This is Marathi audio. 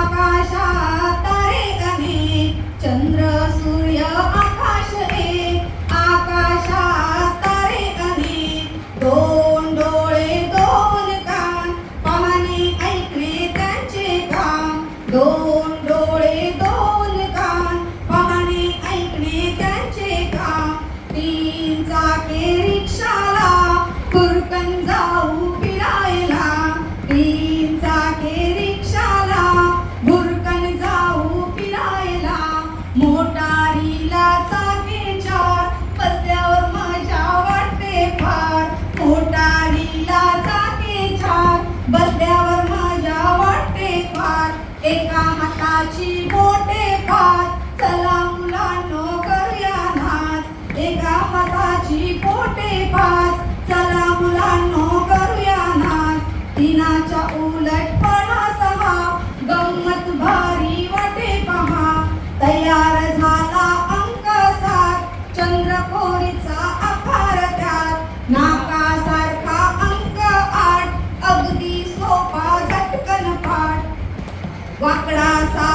आकाशात तारे अनेक चंद्र सूर्य आकाश एक आकाशात तारे अनेक दोन डोळे दोन कान पाहणे ऐकणे त्यांचे काम. दोन डोळे दोन कान पाहणे ऐकणे त्यांचे काम. तीन चाके एका मोठे भात चला मुलांनो करूया नाच. एका मताची मोठे पाच चला मुलांनो करूया नाच. दिनाच्या उलट पण आठ